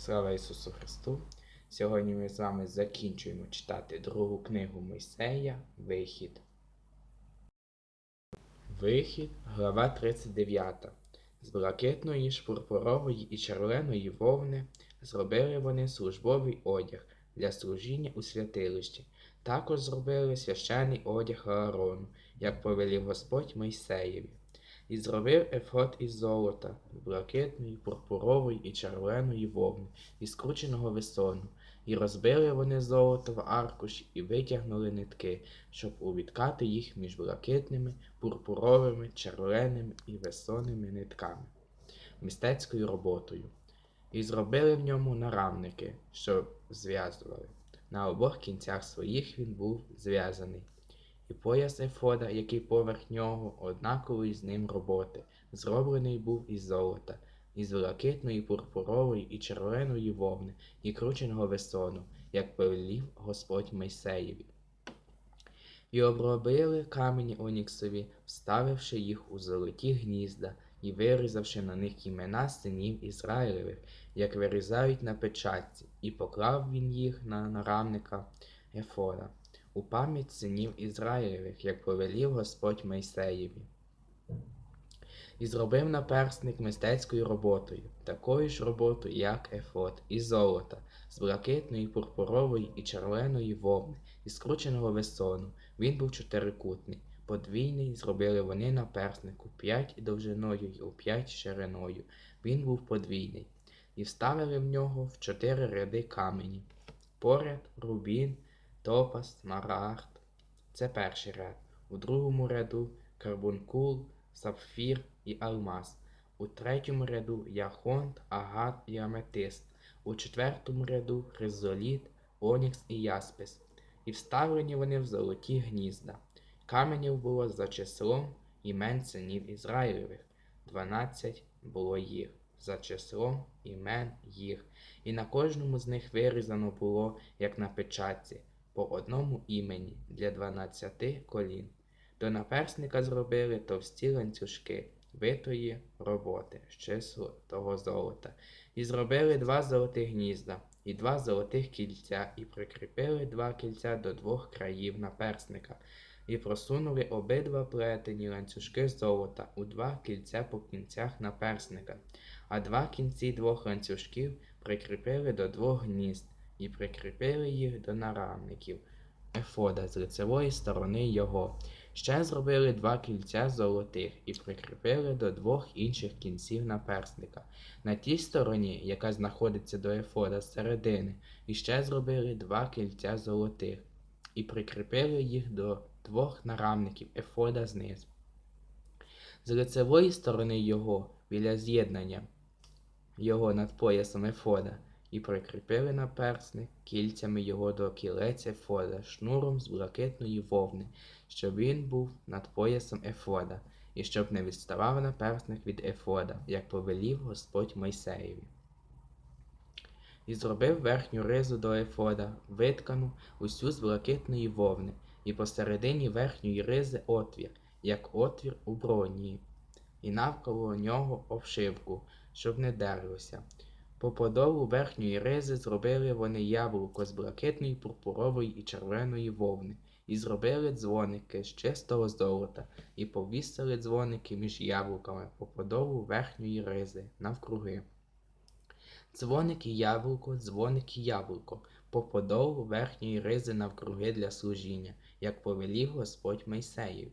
Слава Ісусу Христу! Сьогодні ми з вами закінчуємо читати другу книгу Мойсея Вихід. Вихід, глава 39. З блакитної, шпурпурової і червоної вовни зробили вони службовий одяг для служіння у святилищі. Також зробили священний одяг Аарону, як повелів Господь Мойсеєві. І зробив ефод із золота, блакитної, пурпурової і червоної вовни, і скрученого весону, і розбили вони золото в аркуші і витягнули нитки, щоб увіткати їх між блакитними, пурпуровими, червоними і весонними нитками, мистецькою роботою. І зробили в ньому нарамники, що зв'язували. На обох кінцях своїх він був зв'язаний. І пояс ефода, який поверх нього, однаковий з ним роботи, зроблений був із золота, із блакитної, пурпурової і червоної вовни, і крученого весону, як повелів Господь Мойсеєві. І обробили камені оніксові, вставивши їх у золоті гнізда, і вирізавши на них імена синів Ізраїлевих, як вирізають на печатці, і поклав він їх на нарамника Ефода у пам'ять синів Ізраїлевих, як повелів Господь Мойсеєві. І зробив наперсник мистецькою роботою, такою ж роботою, як ефод, із золота, з блакитної, пурпурової і червоної вовни, і скрученого весону. Він був чотирикутний. Подвійний зробили вони наперсник у п'ять довжиною й у п'ять шириною. Він був подвійний. І вставили в нього в чотири ряди камені. Поряд рубін, топас, смарагд. Це перший ряд. У другому ряду карбункул, сапфір і алмаз. У третьому ряду яхонт, агат і аметист. У четвертому ряду хризоліт, онікс і яспис. І вставлені вони в золоті гнізда. Каменів було за числом імен синів Ізраїлевих. Дванадцять було їх, за числом імен їх. І на кожному з них вирізано було, як на печатці, по одному імені для дванадцяти колін. До наперсника зробили товсті ланцюжки витої роботи з числа того золота, і зробили два золотих гнізда і два золотих кільця, і прикріпили два кільця до двох країв наперсника, і просунули обидва плетені ланцюжки золота у два кільця по кінцях наперсника, а два кінці двох ланцюжків прикріпили до двох гнізд і прикріпили їх до нарамників ефода з лицевої сторони його. Ще зробили два кільця золотих і прикріпили до двох інших кінців наперсника. На тій стороні, яка знаходиться до ефода середини, і ще зробили два кільця золотих і прикріпили їх до двох нарамників ефода знизу. З лицевої сторони його, біля з'єднання його над поясом ефода, і прикріпили наперсник кільцями його до кілець ефода шнуром з блакитної вовни, щоб він був над поясом ефода, і щоб не відставав наперсник від ефода, як повелів Господь Мойсеєві. І зробив верхню ризу до ефода, виткану усю з блакитної вовни, і посередині верхньої ризи отвір, як отвір у броні, і навколо нього обшивку, щоб не дерлося. По подолу верхньої ризи зробили вони яблуко з блакитної, пурпурової і червоної вовни, і зробили дзвоники з чистого золота, і повісили дзвоники між яблуками по подолу верхньої ризи навкруги. Дзвоник і яблуко, дзвоник і яблуко, по подолу верхньої ризи навкруги для служіння, як повелів Господь Мойсеїв.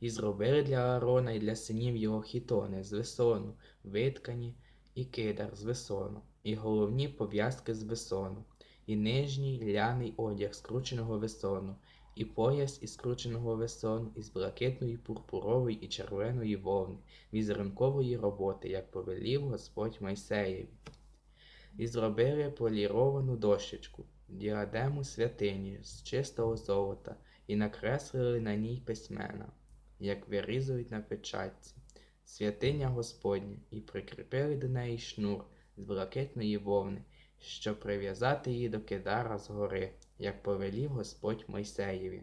І зробили для Аарона і для синів його хітони з весону, виткані, і кидар з весону, і головні пов'язки з весону, і нижній ляний одяг скрученого весону, і пояс із скрученого весону, із блакитної, пурпурової і червоної вовни, візерункової роботи, як повелів Господь Мойсеєві. І зробили поліровану дощечку, діадему святині з чистого золота, і накреслили на ній письмена, як вирізують на печатці святиня Господня, і прикріпили до неї шнур з блакитної вовни, щоб прив'язати її до кидара згори, як повелів Господь Мойсеєві.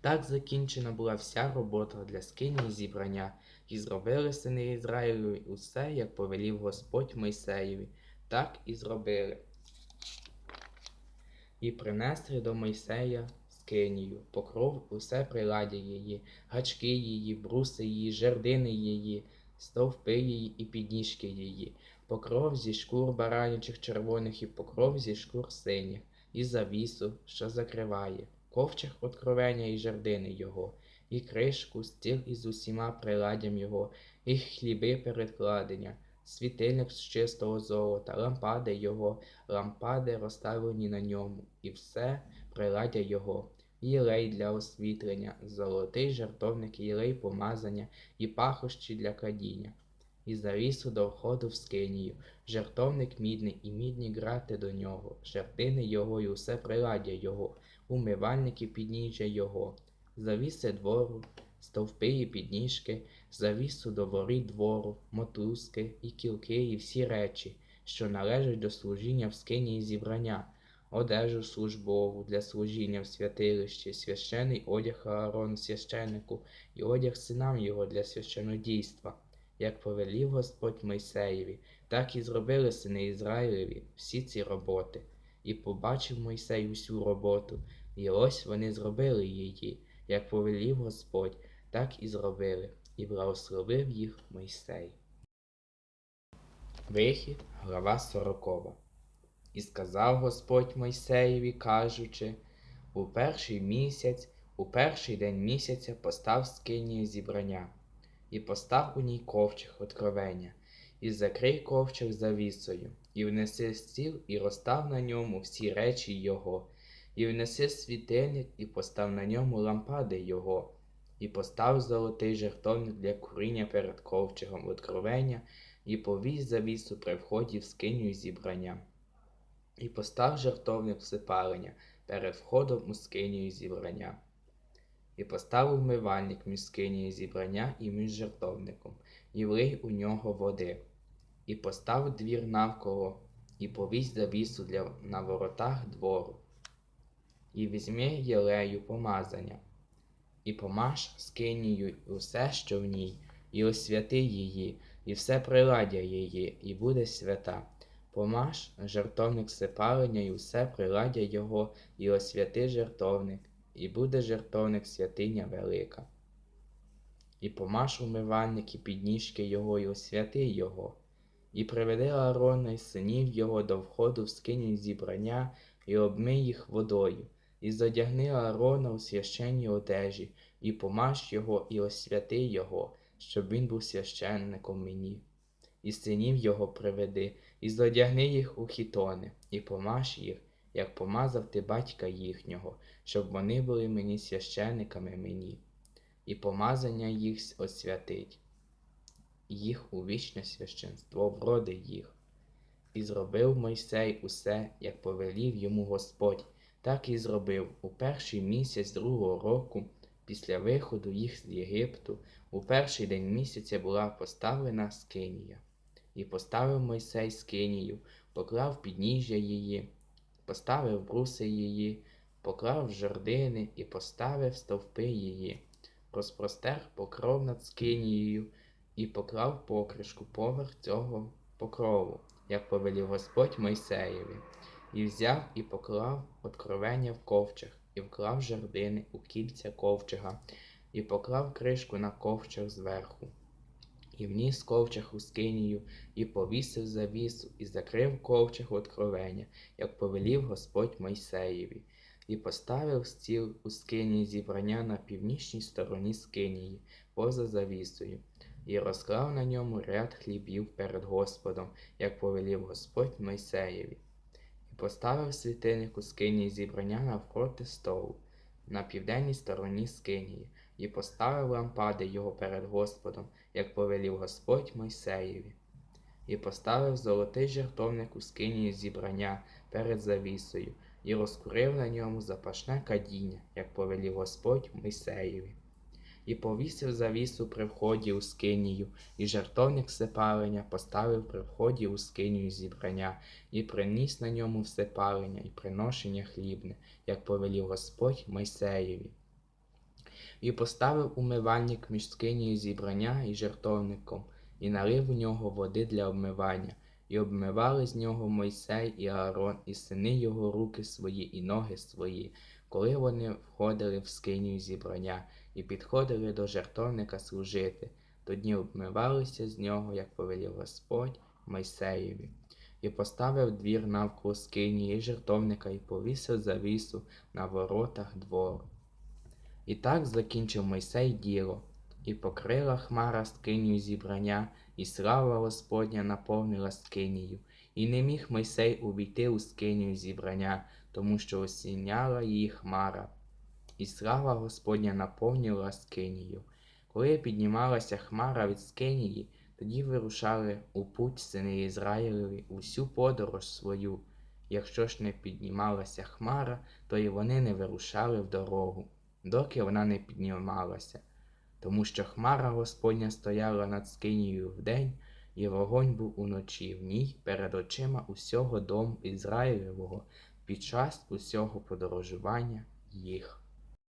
Так закінчена була вся робота для скині зібрання, І зробили сини Ізраїлеві усе, як повелів Господь Мойсеєві, так і зробили. І принесли до Мойсея скинію, покров усе приладдя її, гачки її, бруси її, жердини її, стовпи її і підніжки її, покров зі шкур баранячих червоних і покров зі шкур синіх, і завісу, що закриває, ковчег откровення і жердини його, і кришку, стіл із усіма приладдям його, і хліби передкладення, світильник з чистого золота, лампади його, лампади розставлені на ньому, і все приладдя його, єлей для освітлення, золотий жертовник, єлей помазання, і пахощі для кадіння. І завісу до входу в скинію, жертовник мідний і мідні грати до нього, жертини його і усе приладдя його, умивальники підніжжя його, завіси двору, стовпи і підніжки, завісу до воріт двору, мотузки і кілки і всі речі, що належать до служіння в скині і зібрання, одежу службову для служіння в святилищі, священий одяг Аарону священнику і одяг синам його для священодійства, як повелів Господь Мойсеєві, так і зробили сини Ізраїлеві всі ці роботи. І побачив Мойсей усю роботу, і ось вони зробили її, як повелів Господь, так і зробили, і благословив їх Мойсей. Вихід, глава сорокова. І сказав Господь Мойсеєві, кажучи, у перший місяць, у перший день місяця постав скинію зібрання, і постав у ній ковчег откровення, і закрий ковчег завісою, і внеси стіл, і розстав на ньому всі речі його, і внеси світильник, і постав на ньому лампади його, і постав золотий жертовник для куріння перед ковчегом откровення, і повісь завісу при вході в скиню зібрання. І постав жертовник всипалення перед входом у скинію зібрання. І поставив вмивальник між скинією зібрання і між жертовником, і влий у нього води. І постав двір навколо, і повісь завісу для на воротах двору. І візьми єлею помазання, і помаж скинію усе, що в ній, і освяти її, і все приладдя її, і буде свята. Помаж жертовник сипалення і усе приладдя його, і освяти жертовник, і буде жертовник святиня велика. І помаж умивальник і підніжки його, і освяти його, і приведи Аарона і синів його до входу в скиню зібрання, і обмий їх водою, і задягни Аарона у священні одежі, і помаж його, і освяти його, щоб він був священником мені. І синів його приведи, і зодягни їх у хітони, і помаж їх, як помазав ти батька їхнього, щоб вони були мені священиками мені, і помазання їх освятить, їх у вічне священство вроди їх. І зробив Мойсей усе, як повелів йому Господь, так і зробив. У перший місяць другого року, після виходу їх з Єгипту, у перший день місяця була поставлена скинія. І поставив Мойсей скинію, поклав підніжжя її, поставив бруси її, поклав жердини і поставив стовпи її, розпростер покров над скинією і поклав покришку поверх цього покрову, як повелів Господь Мойсеєві, і взяв і поклав откровення в ковчег, і вклав жердини у кільця ковчега, і поклав кришку на ковчег зверху. І вніс ковчег у скинію, і повісив завісу, і закрив ковчег откровення, як повелів Господь Мойсеєві, і поставив стіл у скинії зібрання на північній стороні скинії, поза завісою, і розклав на ньому ряд хлібів перед Господом, як повелів Господь Мойсеєві, поставив світильник у скинії зібрання навпроти столу, на південній стороні скинії, і поставив лампади його перед Господом, як повелів Господь Мойсеєві, і поставив золотий жертовник у скинії зібрання перед завісою, і розкурив на ньому запашне кадіння, як повелів Господь Мойсеєві. І повісив завісу при вході у скинію, і жертовник всепалення поставив при вході у скинію зібрання, і приніс на ньому всепалення і приношення хлібне, як повелів Господь Мойсеєві. І поставив умивальник між скинією зібрання і жертовником, і налив у нього води для обмивання, і обмивали з нього Мойсей і Аарон, і сини його руки свої, і ноги свої, коли вони входили в скинію зібрання і підходили до жертовника служити, тоді обмивалися з нього, як повелів Господь Мойсеєві. І поставив двір навколо скинії жертовника і повісив завісу на воротах двору. І так закінчив Мойсей діло, і покрила хмара скинію зібрання, і слава Господня наповнила скинію. І не міг Мойсей увійти у скинію зібрання, тому що осіняла її хмара. І слава Господня наповнила скинію. Коли піднімалася хмара від скинії, тоді вирушали у путь сини Ізраїлеві усю подорож свою. Якщо ж не піднімалася хмара, то і вони не вирушали в дорогу, доки вона не піднімалася. Тому що хмара Господня стояла над скинією вдень, і вогонь був уночі в ній перед очима усього дому Ізраїлевого під час усього подорожування їх.